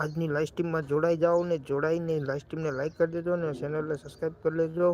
આજની લાઈવ સ્ટ્રીમમાં જોડાઈ જાઓ ને જોડાઈને લાઈવ સ્ટ્રીમને લાઈક કરી દેજો ને ચેનલને સબસ્ક્રાઈબ કરી લેજો.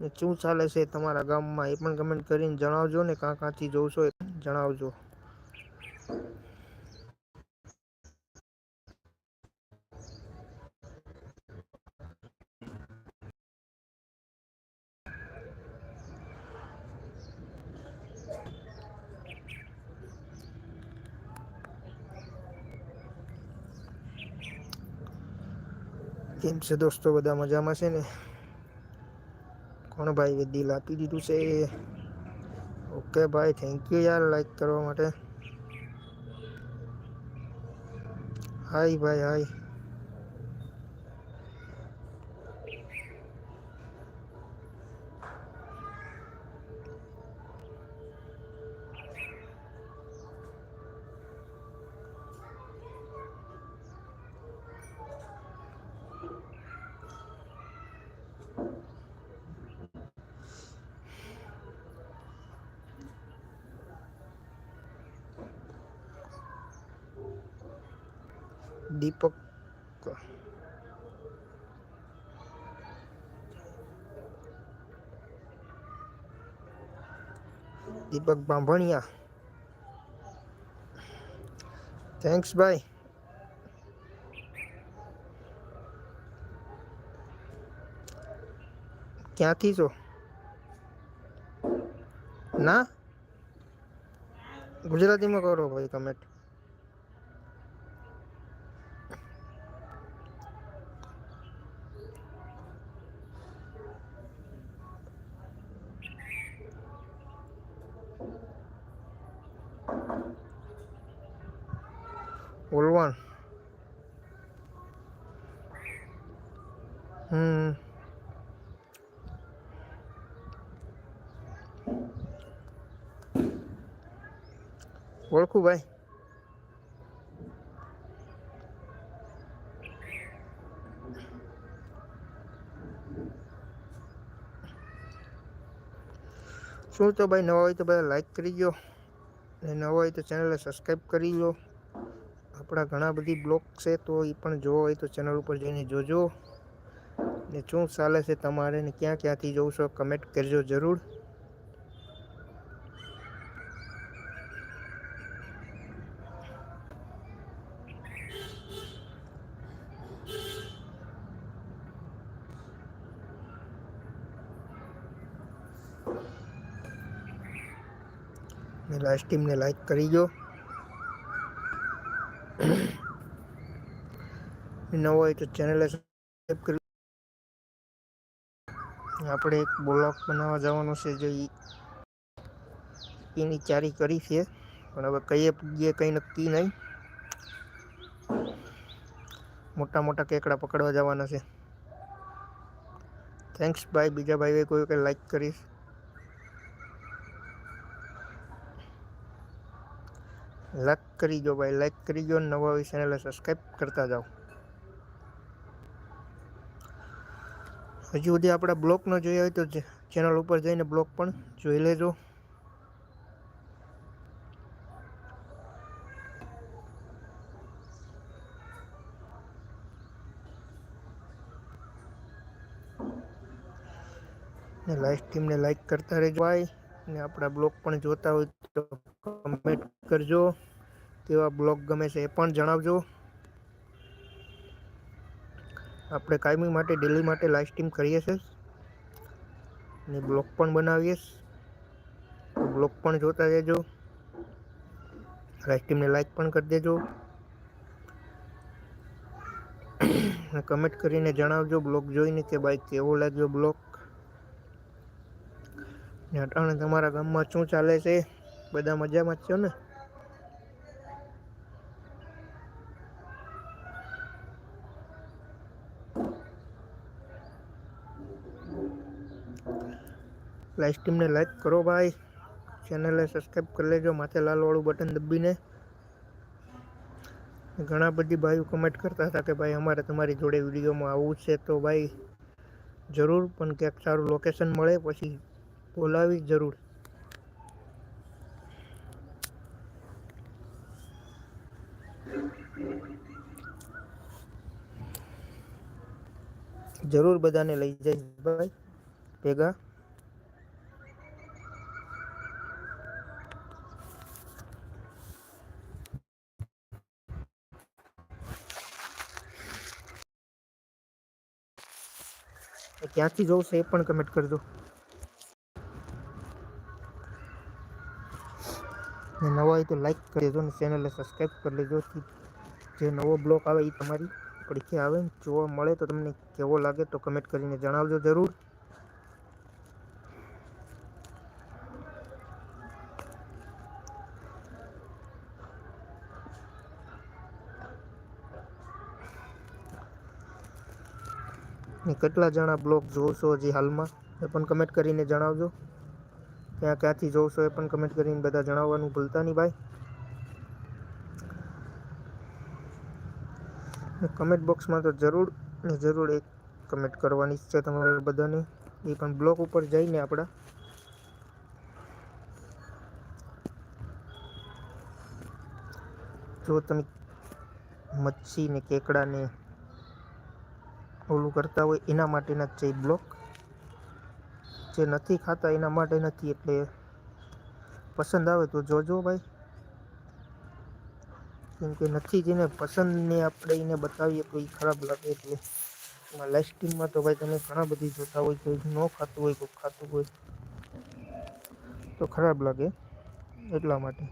ને શું ચાલે છે તમારા ગામમાં એ પણ કમેન્ટ કરીને જણાવજો ને કાં કાંથી જોશો એ જણાવજો. કેમ છે દોસ્તો? બધા મજામાં છે ને? કોણ ભાઈ દિલ આપી દીધું છે? ઓકે ભાઈ થેન્ક યુ યાર લાઈક કરવા માટે. હાય ભાઈ હાય દીપક દીપક બાંભણિયા થેન્ક્સ ભાઈ ક્યાંથી છો ના ગુજરાતીમાં કરો ભાઈ કમેન્ટ ઓલવાણ હમ. ઓળખું ભાઈ. શું તો ભાઈ, નવા હોય તો બધા લાઈક કરી દો નવા હોય તો ચેનલને સબસ્ક્રાઈબ કરી લો આપણા ઘણા બધી બ્લોગ છે, તો એ પણ જોવો હોય તો ચેનલ ઉપર જઈને જોજો. ને શું ચાલે છે તમારે ને ક્યાં ક્યાંથી જોઉં છો કમેન્ટ કરજો જરૂર. ને લાઈવ સ્ટ્રીમને લાઈક કરી દો. નવો હોય તો ચેનલને સબસ્ક્રાઈબ કરી આપણે એક બ્લોગ બનાવવા જવાનું છે જે ઈ- એની ચારી કરી છે પણ હવે કઈએ પૂગીએ કંઈ નક્કી નહીં મોટા મોટા કેકડા પકડવા જવાના છે થેન્ક્સ ભાઈ બીજા ભાઈએ કોઈ કંઈ લાઈક કરીશ લાઈક કરી દો ભાઈ લાઈક કરી દો નવા હોય ચેનલને સબસ્ક્રાઈબ કરતા જાઓ હજુ સુધી આપણા બ્લોક ન જોયા હોય તો ચેનલ ઉપર જઈને બ્લોગ પણ જોઈ લેજો. ને લાઈવ ટીમને લાઈક કરતા રહેજો ભાઈ. ને આપણા બ્લોગ પણ જોતા હોય તો કમેન્ટ કરજો. કેવા બ્લોગ ગમે છે એ પણ જણાવજો. આપણે કાયમી માટે ડેલી માટે લાઈવ સ્ટ્રીમ કરીએ છીએ. ને બ્લોગ પણ બનાવીએ તો બ્લોગ પણ જોતા રહેજો. લાઈવ સ્ટ્રીમને લાઈક પણ કરી દેજો. કમેન્ટ કરીને જણાવજો બ્લોગ જોઈને કે ભાઈ કેવો લાગ્યો બ્લોગ ને અટાણે તમારા ગામમાં શું ચાલે છે? બધા મજામાં જ છો ને? લાઈવ સ્ટ્રીમને લાઈક કરો ભાઈ. ચેનલને સબસ્ક્રાઈબ કરી લેજો. માથે લાલવાળું બટન દબીને ઘણા બધી ભાઈઓ કમેન્ટ કરતા હતા કે ભાઈ, અમારે તમારી જોડે વિડીયોમાં આવવું છે તો ભાઈ, જરૂર, પણ ક્યાંક સારું લોકેશન મળે પછી બોલાવી જરૂર. જરૂર બધાને લઈ જઈશ ભાઈ, ભેગા. ક્યાંથી જોઉં છે, એ પણ કમેન્ટ કરજો ને નવા હોય તો લાઈક કરી દેજો ને ચેનલને સબસ્ક્રાઈબ કરી લેજો. જે નવો બ્લોક આવે એ તમારી પડખે આવે જોવા મળે તો તમને કેવો લાગે તો કમેન્ટ કરીને જણાવજો જરૂર. કેટલા જણા બ્લોગ જોશો હજી હાલમાં, એ પણ કમેન્ટ કરીને જણાવજો. ક્યાં ક્યાંથી જોશો એ પણ કમેન્ટ કરીને બધા જણાવવાનું ભૂલતા નહીં ભાઈ. કમેન્ટ બોક્સમાં તો જરૂર ને જરૂર એક કમેન્ટ કરવાની છે તમારે બધાને. એ પણ બ્લોક ઉપર જઈને આપણા. જો તમે મચ્છી ને કેકડાને ઓલું કરતા હોય એના માટેના જ છે બ્લોક જે નથી ખાતા એના માટે નથી, એટલે પસંદ આવે તો જોજો ભાઈ. કેમ કે નથી જેને પસંદને આપણે એને બતાવીએ તો એ ખરાબ લાગે એટલે એમાં લાઈફ સ્ટ્રીમમાં તો ભાઈ તમે ઘણા બધી જોતા હોય કોઈ ન ખાતું હોય, કોઈ ખાતું હોય તો ખરાબ લાગે એટલા માટે.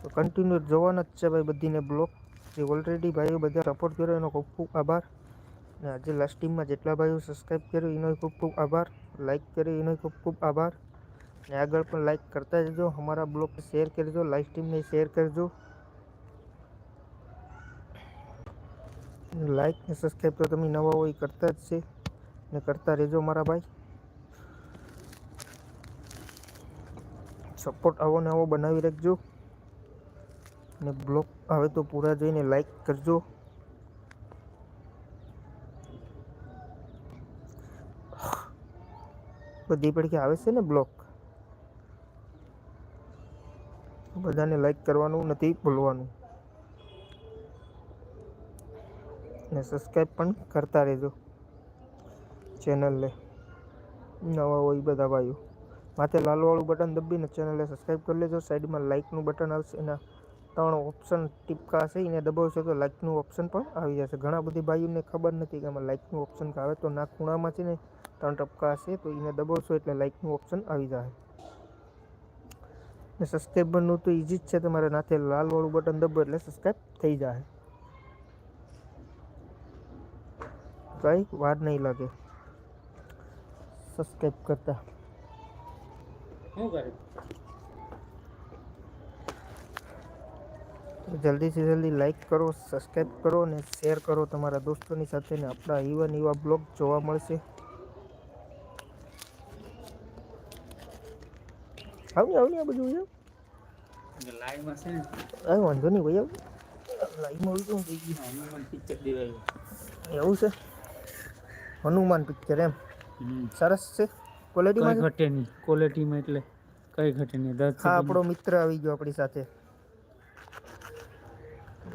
તો કન્ટિન્યુ જોવાના જ છે ભાઈ બધીને બ્લોક જે ઓલરેડી ભાઈઓ બધા સપોર્ટ કર્યો, એનો ખૂબ ખૂબ આભાર. ને આજે લાસ્ટ ટીમમાં જેટલા ભાઈઓ સબસ્ક્રાઈબ કર્યો એનો ખૂબ ખૂબ આભાર. લાઈક કર્યો એનો ખૂબ ખૂબ આભાર. ને આગળ પણ લાઈક કરતા જજો, અમારા બ્લોગ શેર કરજો લાઈવ સ્ટ્રીમને શેર કરજો. લાઈક ને સબસ્ક્રાઈબ તો તમે નવા હોય કરતા જ છે. ને કરતા રહેજો મારા ભાઈ. સપોર્ટ આવો ને આવો બનાવી રાખજો. ને બ્લોગ આવે તો પૂરા જોઈને લાઈક કરજો. બધી પડખે આવે છે ને બ્લોક બધાને લાઈક કરવાનું, નથી ભૂલવાનું. ને સબસ્ક્રાઈબ પણ કરતા રહેજો ચેનલને. નવા હોય બધા ભાઈઓ. માથે લાલવાળું બટન દબીને ચેનલને સબસ્ક્રાઈબ કરી લેજો. સાઈડમાં લાઇકનું બટન આવશે એના ત્રણ ઓપ્શન ટીપકાશે, એને દબાવશો તો લાઇકનું ઓપ્શન પણ આવી જશે. ઘણા બધી ભાઈઓને ખબર નથી કે આમાં લાઇકનું ઓપ્શન આવે તો ના ખૂણામાં છે ને ત્રણ ટપકા હશે તો એને દબાવશો એટલે લાઇકનું ઓપ્શન આવી જાય. ને સબસ્ક્રાઈબરનું તો ઇઝી જ છે, તમારે નાથે લાલવાળું બટન દબો એટલે સબસ્ક્રાઈબ થઈ જાય. કંઈ વાર નહીં લાગે. સબસ્ક્રાઈબ કરતા. શું કરે? તો જલ્દીથી જલ્દી લાઇક કરો સબસ્ક્રાઈબ કરો અને શેર કરો તમારા દોસ્તોની સાથે ને આપણા એવા એવા બ્લોગ જોવા મળશે. આવી આવી આ બધું છે ને. વાંધો નહીં ભાઈ આવ લાઈવમાં ઉલટું થઈ ગયું પિક્ચર દેવાયું એવું છે? હનુમાન પિક્ચર એમ. સરસ છે? ક્વોલિટીમાં? ઘટે નહીં. ક્વોલિટીમાં એટલે કઈ ઘટે નહીં. હા આપણો મિત્ર આવી ગયો આપણી સાથે.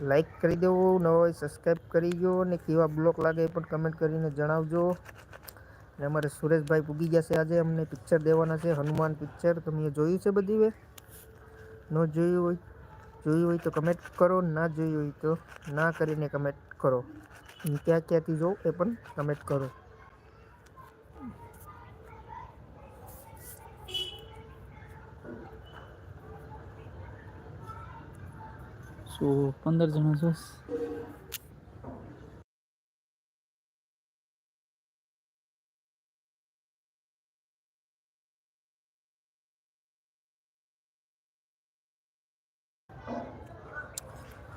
લાઈક કરી દેવો ન સબસ્ક્રાઈબ કરી દો ને કેવા બ્લોક લાગે એ પણ કમેન્ટ કરીને જણાવજો. અને અમારે સુરેશભાઈ પૂગી ગયા છે આજે, અમને પિક્ચર દેવાના છે, હનુમાન પિક્ચર તમે જોયું છે બધી વે? ન જોયું હોય જોયું હોય તો કમેન્ટ કરો, ના જોયું હોય તો ના કરીને કમેન્ટ કરો. અને ક્યાં ક્યાંથી જોઉં એ પણ કમેન્ટ કરો. શું પંદર જણા છો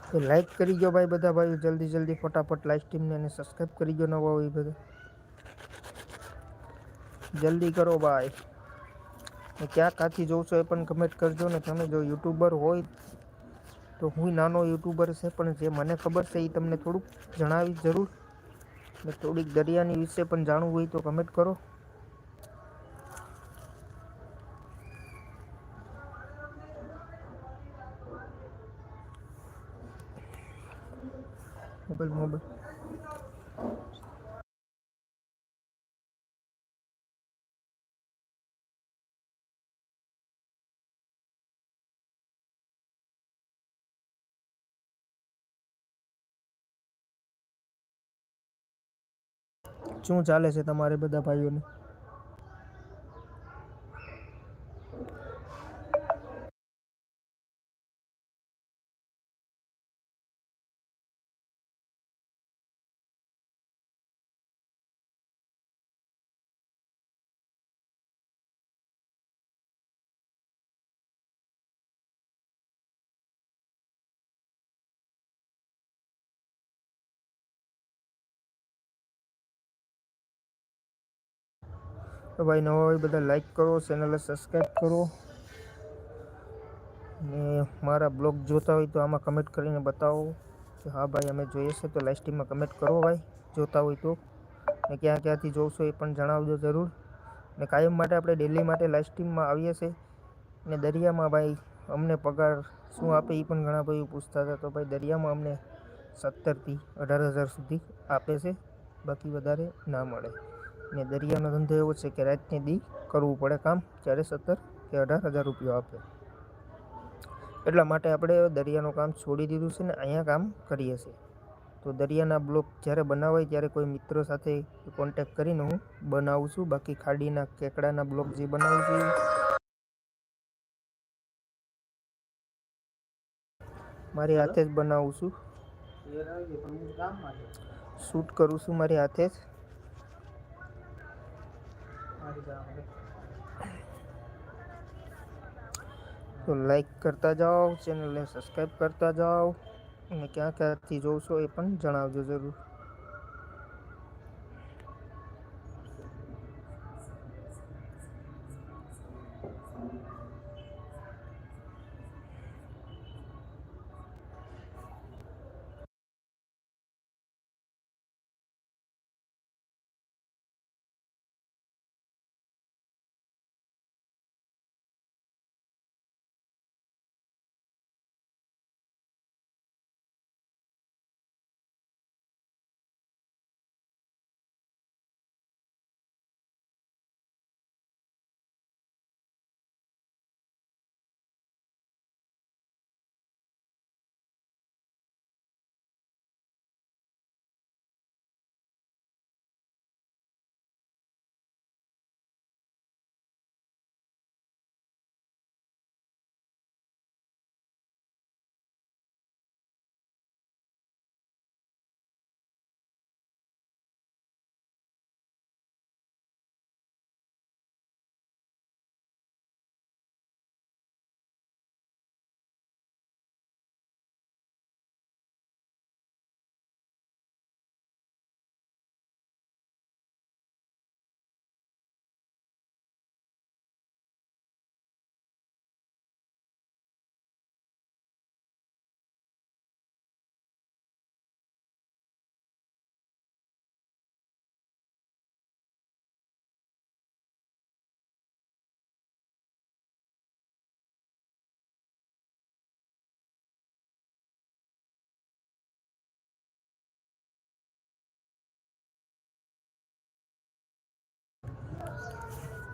તો લાઈક કરી દો ભાઈ બધા ભાઈઓ જલ્દી જલ્દી ફટાફટ લાઈવ સ્ટ્રીમને અને સબસ્ક્રાઈબ કરી દો નવા હોય બધા જલ્દી કરો ભાઈ ને ક્યાં કાંથી જોઉં છો એ પણ કમેન્ટ કરજો ને તમે જો યુટ્યુબર હોય તો હું નાનો યુટ્યુબર છે, પણ જે મને ખબર છે એ તમને થોડુંક જણાવી જરૂર. ને થોડીક દરિયાની વિશે પણ જાણવું હોય તો કમેન્ટ કરો. Mobile mobile. શું ચાલે છે તમારે બધા ભાઈઓને? તો ભાઈ નવા હોય બધા લાઈક કરો ચેનલને સબસ્ક્રાઈબ કરો. ને મારા બ્લોગ જોતા હોય તો આમાં કમેન્ટ કરીને બતાવો કે હા ભાઈ અમે જોઈએ છે, તો લાઈવ સ્ટ્રીમમાં કમેન્ટ કરો ભાઈ, જોતા હોય તો. ને ક્યાં ક્યાંથી જોશો એ પણ જણાવજો જરૂર. ને કાયમ માટે આપણે ડેલી માટે લાઈવ સ્ટ્રીમમાં આવીએ છીએ. ને દરિયામાં ભાઈ અમને પગાર શું આપે એ પણ ઘણા ભાઈઓ પૂછતા હતા, તો ભાઈ દરિયામાં અમને સત્તરથી અઢાર હજાર સુધી આપે છે. બાકી વધારે ના મળે. ને દરિયાનો ધંધો એવો છે કે રાતને દી કરવું પડે કામ ત્યારે સત્તર કે અઢાર હજાર રૂપિયા આપે. એટલા માટે આપણે દરિયાનું કામ છોડી દીધું છે ને અહીંયા કામ કરીએ છીએ. તો દરિયાના બ્લોક જ્યારે બનાવાય ત્યારે કોઈ મિત્રો સાથે કોન્ટેક્ટ કરીને હું બનાવું છું. બાકી ખાડીના કેકડાના બ્લોક જે બનાવું છું મારી હાથે જ બનાવું છું. શૂટ કરું છું મારી હાથે જ. તો લાઈક કરતા જાઓ ચેનલને સબસ્ક્રાઈબ કરતા જાઓ. અને ક્યાં ક્યાંથી જોશો એ પણ જણાવજો જરૂર.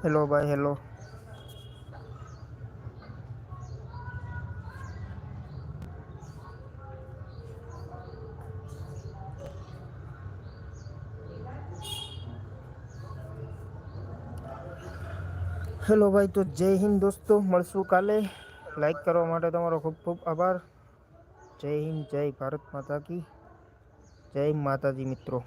હેલો ભાઈ હેલો હેલો ભાઈ તો જય હિન્દ દોસ્તો, મળશું કાલે. લાઈક કરવા માટે તમારો ખૂબ ખૂબ આભાર. જય હિન્દ, જય ભારત માતા કી. જય માતાજી મિત્રો.